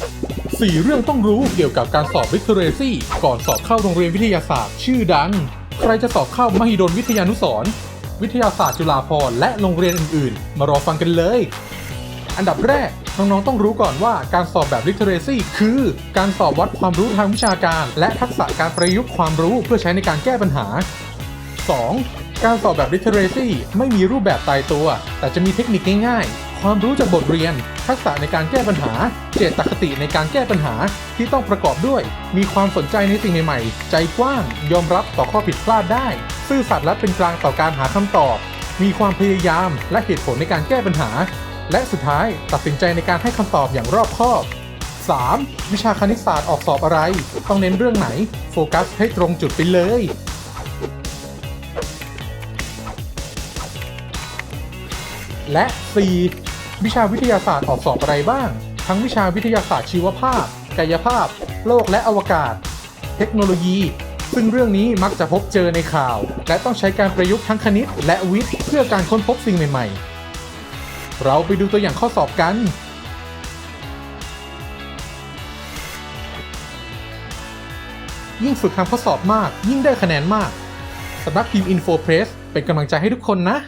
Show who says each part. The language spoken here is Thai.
Speaker 1: 4 เรื่องต้องรู้เกี่ยวกับการสอบ Literacy ก่อนสอบเข้าโรงเรียนวิทยาศาสตร์ ชื่อดัง ใครจะสอบเข้ามหิดลวิทยานุสร์วิทยาศาสตร์จุฬาภรณ์และโรงเรียนอื่นๆ มารอฟังกันเลย อันดับแรก น้องๆ ต้องรู้ก่อนว่าการสอบแบบ literacy คือ การสอบวัดความรู้ทางวิชาการ และทักษะการประยุกต์ความรู้เพื่อใช้ในการแก้ปัญหา 2. การสอบแบบ literacy ไม่มีรูปแบบตายตัว แต่จะมีเทคนิคง่ายๆ ความรู้จากบทเรียน ทักษะในการแก้ปัญหา เจตคติในการแก้ปัญหาที่ต้องประกอบด้วย มีความสนใจในสิ่งใหม่ๆ ใจกว้าง ยอมรับต่อข้อผิดพลาดได้ ซื่อสัตย์และเป็นกลางต่อการหาคำตอบ มีความพยายามและเหตุผลในการแก้ปัญหา และสุดท้ายตัดสินใจในการให้คำตอบอย่างรอบคอบ 3. วิชาคณิตศาสตร์ออกสอบอะไร ต้องเน้นเรื่องไหน โฟกัสให้ตรงจุดไปเลย และ 4. วิชาวิทยาศาสตร์ออกสอบอะไรบ้าง ทั้งวิชาวิทยาศาสตร์ชีวภาพ กายภาพ โลกและอวกาศ เทคโนโลยี ซึ่งเรื่องนี้มักจะพบเจอในข่าว และต้องใช้การประยุกต์ทั้งคณิต และวิทย์เพื่อการค้นพบสิ่งใหม่ ๆ เราไปดูตัวอย่างข้อสอบกันยิ่งฝึกทำข้อสอบมาก ยิ่งได้คะแนนมากสำนักพิมพ์ Info Press เป็นกำลังใจให้ทุกคนนะ